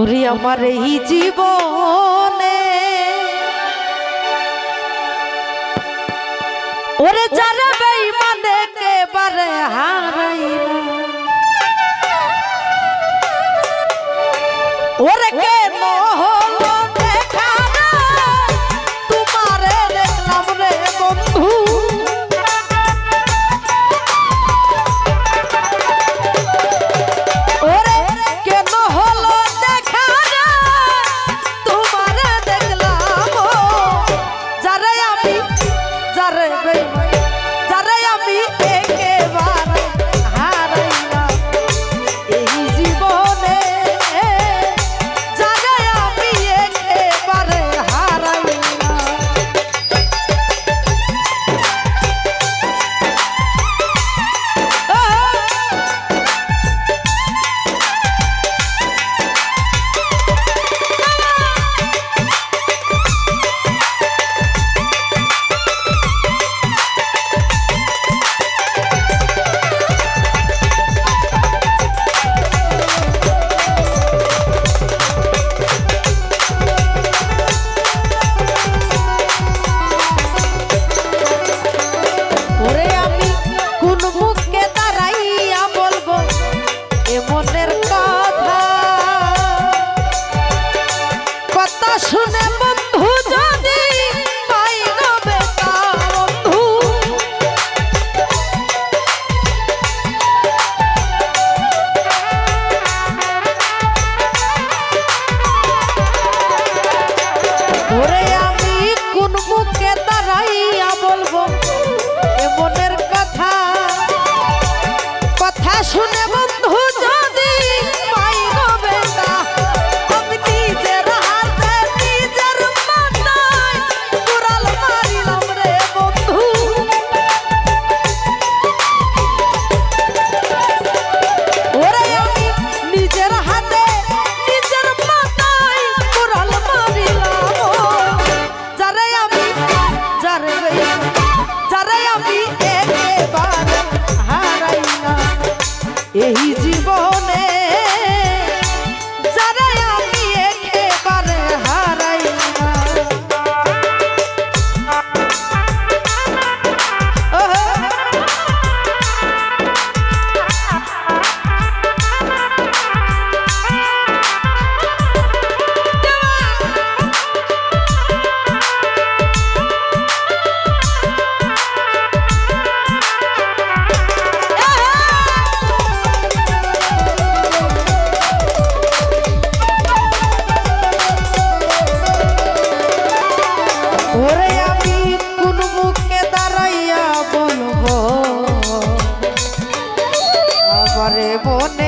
ওরে আমার এই জীবনে। ওরে যারা বেই মানে কে বারে হারাইলা। ওরে কে বনে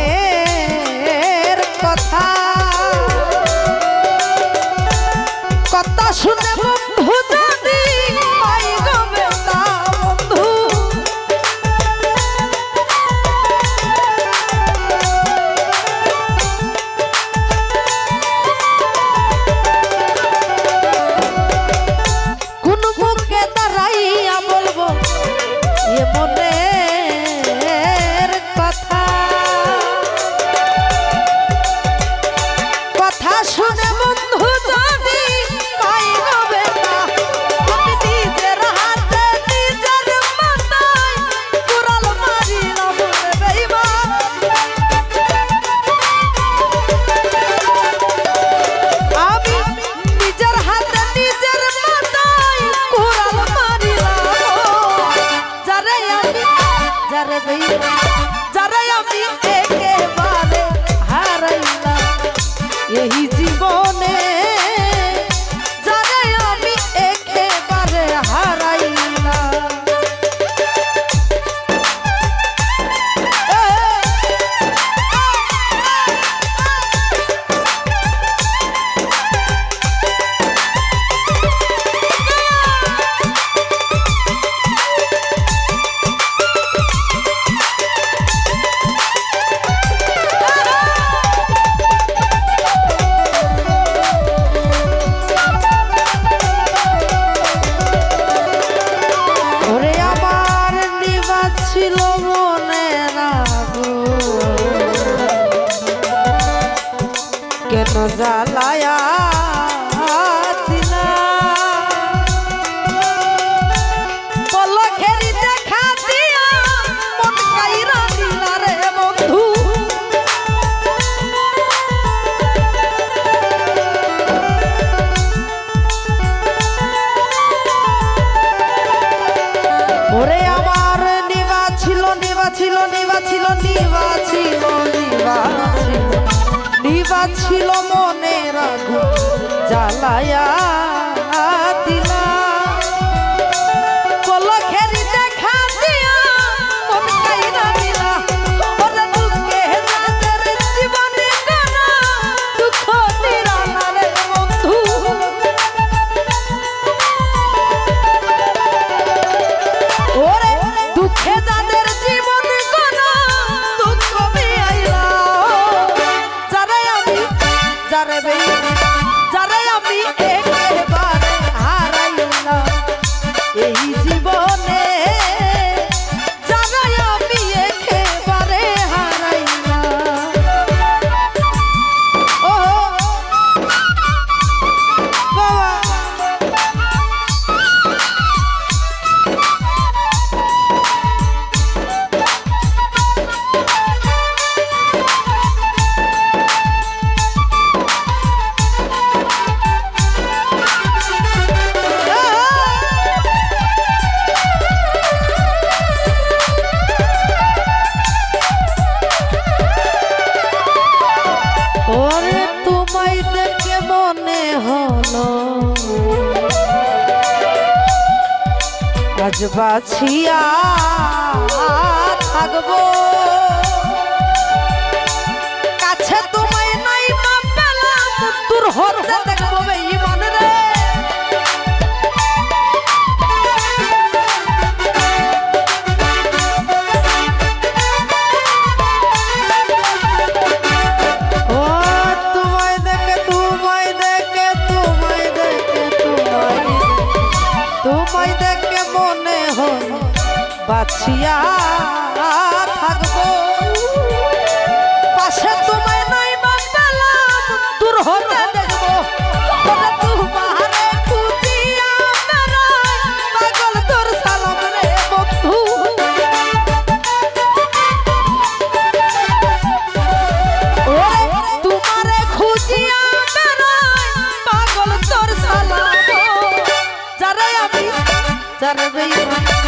জ্বালায়া নিবা ছিল নিবা ছিল নিবা ছিল নিবা ছিল মনে রাখো জালায়া দিল কাজ বাছিয়া থাকব। কাছে তোমায় নাই মা পেলাম দূর হতে দেখব सर्वे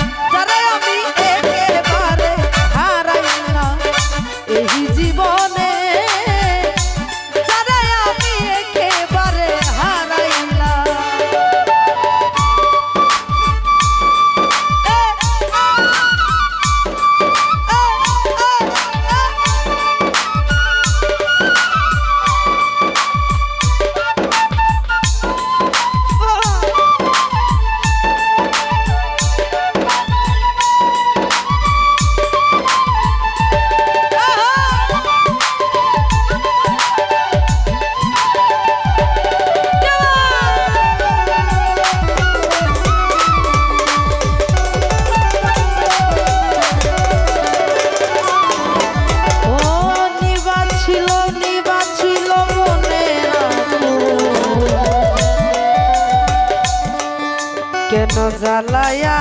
কেন জ্বালায়া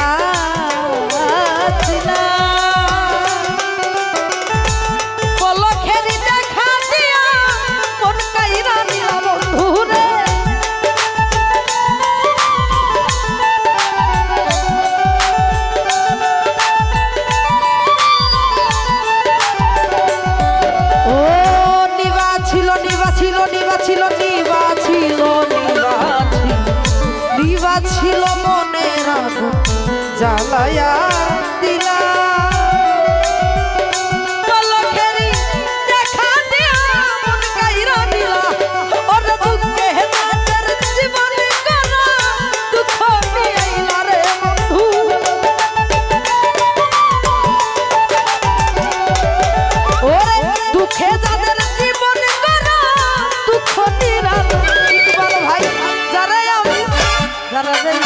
para ver